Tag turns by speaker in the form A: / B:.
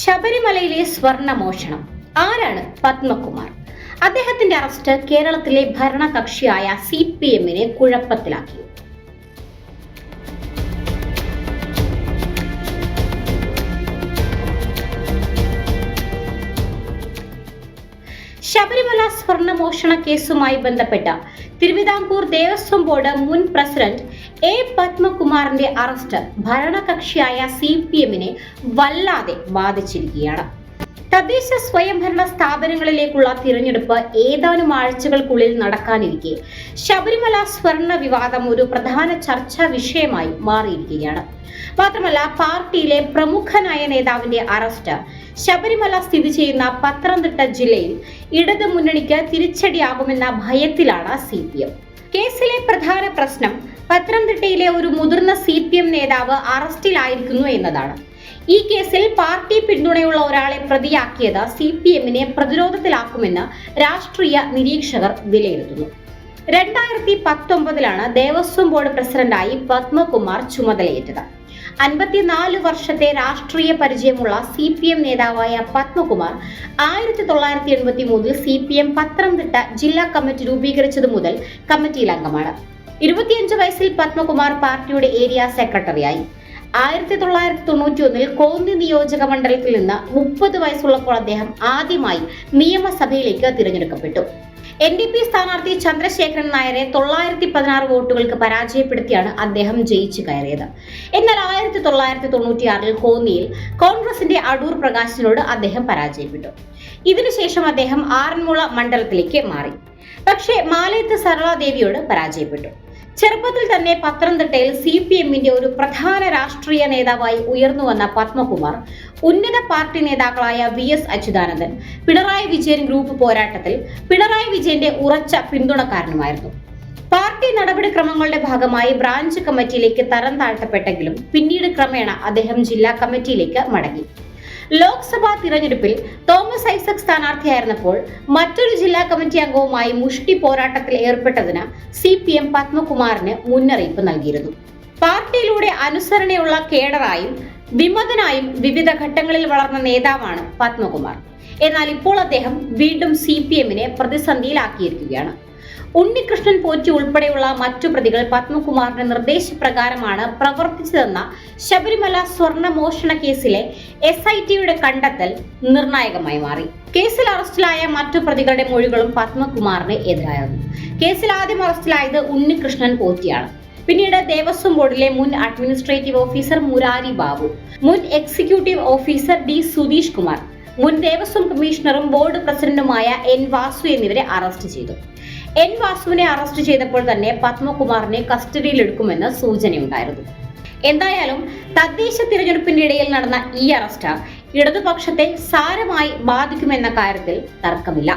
A: ശബരിമലയിലെ സ്വർണമോഷണം ആരാണ് പത്മകുമാർ അദ്ദേഹത്തിന്റെ അറസ്റ്റ് കേരളത്തിലെ ഭരണകക്ഷിയായ സി പി എമ്മിനെ കുഴപ്പത്തിലാക്കി ശബരിമല മോഷണ കേസുമായി ബന്ധപ്പെട്ട തിരുവിതാംകൂർ ദേവസ്വം ബോർഡ് മുൻ പ്രസിഡന്റ് എ പത്മകുമാറിന്റെ അറസ്റ്റ് ഭരണകക്ഷിയായ സി പി എമ്മിനെ വല്ലാതെ ബാധിച്ചിരിക്കുകയാണ് തദ്ദേശ സ്വയംഭരണ സ്ഥാപനങ്ങളിലേക്കുള്ള തിരഞ്ഞെടുപ്പ് ഏതാനും ആഴ്ചകൾക്കുള്ളിൽ നടക്കാനിരിക്കെ ശബരിമല സ്വർണ വിവാദം ഒരു പ്രധാന ചർച്ചാ വിഷയമായി മാറിയിരിക്കുകയാണ് മാത്രമല്ല പാർട്ടിയിലെ പ്രമുഖനായ നേതാവിന്റെ അറസ്റ്റ് ശബരിമല സ്ഥിതി ചെയ്യുന്ന പത്തനംതിട്ട ജില്ലയിൽ ഇടതു മുന്നണിക്ക് തിരിച്ചടിയാകുമെന്ന ഭയത്തിലാണ് സി പി എം കേസിലെ പ്രധാന പ്രശ്നം പത്തനംതിട്ടയിലെ ഒരു മുതിർന്ന സി പി എം നേതാവ് അറസ്റ്റിലായിരിക്കുന്നു എന്നതാണ് ഈ കേസിൽ പാർട്ടി പിന്തുണയുള്ള ഒരാളെ പ്രതിയാക്കിയത് സി പി എമ്മിനെ പ്രതിരോധത്തിലാക്കുമെന്ന് രാഷ്ട്രീയ നിരീക്ഷകർ വിലയിരുത്തുന്നു രണ്ടായിരത്തി പത്തൊമ്പതിലാണ് ദേവസ്വം ബോർഡ് പ്രസിഡന്റായി പത്മകുമാർ ചുമതലയേറ്റത് അൻപത്തിനാല് വർഷത്തെ രാഷ്ട്രീയ പരിചയമുള്ള സി പി എം നേതാവായ പത്മകുമാർ ആയിരത്തി തൊള്ളായിരത്തി എൺപത്തി മൂന്നിൽ സി പി എം പത്തനംതിട്ട ജില്ലാ കമ്മിറ്റി രൂപീകരിച്ചതു മുതൽ കമ്മിറ്റിയിൽ അംഗമാണ് ഇരുപത്തിയഞ്ച് വയസ്സിൽ പത്മകുമാർ പാർട്ടിയുടെ ഏരിയ സെക്രട്ടറിയായി ആയിരത്തി തൊള്ളായിരത്തി തൊണ്ണൂറ്റി ഒന്നിൽ കോന്നി നിയോജക മണ്ഡലത്തിൽ നിന്ന് മുപ്പത് വയസ്സുള്ളപ്പോൾ അദ്ദേഹം ആദ്യമായി നിയമസഭയിലേക്ക് തിരഞ്ഞെടുക്കപ്പെട്ടു എൻ ഡി പി സ്ഥാനാർത്ഥി ചന്ദ്രശേഖരൻ നായരെ തൊള്ളായിരത്തി പതിനാറ് വോട്ടുകൾക്ക് പരാജയപ്പെടുത്തിയാണ് അദ്ദേഹം ജയിച്ചു കയറിയത് എന്നാൽ ആയിരത്തി തൊള്ളായിരത്തി തൊണ്ണൂറ്റിയാറിൽ കോന്നിയിൽ കോൺഗ്രസിന്റെ അടൂർ പ്രകാശിനോട് അദ്ദേഹം പരാജയപ്പെട്ടു ഇതിനുശേഷം അദ്ദേഹം ആറന്മുള മണ്ഡലത്തിലേക്ക് മാറി പക്ഷേ മാലയത്ത് സരളാദേവിയോട് പരാജയപ്പെട്ടു ചെറുപ്പത്തിൽ തന്നെ പത്തനംതിട്ടയിൽ സി പി എമ്മിന്റെ ഒരു പ്രധാന രാഷ്ട്രീയ നേതാവായി ഉയർന്നു വന്ന പത്മകുമാർ ഉന്നത പാർട്ടി നേതാക്കളായ V S Achuthanandan Pinarayi Vijayan group പോരാട്ടത്തിൽ പിണറായി വിജയന്റെ ഉറച്ച പിന്തുണക്കാരനുമായിരുന്നു പാർട്ടി നടപടിക്രമങ്ങളുടെ ഭാഗമായി ബ്രാഞ്ച് കമ്മിറ്റിയിലേക്ക് തരം താഴ്ത്തപ്പെട്ടെങ്കിലും പിന്നീട് ക്രമേണ അദ്ദേഹം ജില്ലാ കമ്മിറ്റിയിലേക്ക് മടങ്ങി ലോക്സഭാ തിരഞ്ഞെടുപ്പിൽ തോമസ് ഐസക് സ്ഥാനാർത്ഥിയായിരുന്നപ്പോൾ മറ്റൊരു ജില്ലാ കമ്മിറ്റി അംഗവുമായി മുഷ്ടി പോരാട്ടത്തിൽ ഏർപ്പെട്ടതിന് സി പി എം പത്മകുമാറിന് മുന്നറിയിപ്പ് നൽകിയിരുന്നു പാർട്ടിയിലൂടെ അനുസരണയുള്ള കേഡറായും വിമതനായും വിവിധ ഘട്ടങ്ങളിൽ വളർന്ന നേതാവാണ് പത്മകുമാർ എന്നാൽ ഇപ്പോൾ അദ്ദേഹം വീണ്ടും സി പി പ്രതിസന്ധിയിലാക്കിയിരിക്കുകയാണ് ഉണ്ണികൃഷ്ണൻ പോറ്റി ഉൾപ്പെടെയുള്ള മറ്റു പ്രതികൾ പത്മകുമാറിന്റെ നിർദ്ദേശപ്രകാരമാണ് പ്രവർത്തിച്ചതെന്ന ശബരിമല സ്വർണ്ണ മോഷണ കേസിലെ എസ് ഐ ടിയുടെ കണ്ടെത്തൽ നിർണായകമായി മാറി കേസിൽ അറസ്റ്റിലായ മറ്റു പ്രതികളുടെ മൊഴികളും പത്മകുമാറിന് എതിരായിരുന്നു കേസിൽ ആദ്യം അറസ്റ്റിലായത് ഉണ്ണികൃഷ്ണൻ പോറ്റിയാണ് പിന്നീട് ദേവസ്വം ബോർഡിലെ മുൻ അഡ്മിനിസ്ട്രേറ്റീവ് ഓഫീസർ മുരാരി ബാബു മുൻ executive officer D Sudheesh Kumar മുൻ ദേവസ്വം കമ്മീഷണറും ബോർഡ് പ്രസിഡന്റുമായ എൻ വാസു എന്നിവരെ അറസ്റ്റ് ചെയ്തു എൻ വാസുവിനെ അറസ്റ്റ് ചെയ്തപ്പോൾ തന്നെ പത്മകുമാറിനെ കസ്റ്റഡിയിലെടുക്കുമെന്ന് സൂചനയുണ്ടായിരുന്നു എന്തായാലും തദ്ദേശ തിരഞ്ഞെടുപ്പിന്റെ ഇടയിൽ നടന്ന ഈ അറസ്റ്റ് ഇടതുപക്ഷത്തെ സാരമായി ബാധിക്കുമെന്ന കാര്യത്തിൽ തർക്കമില്ല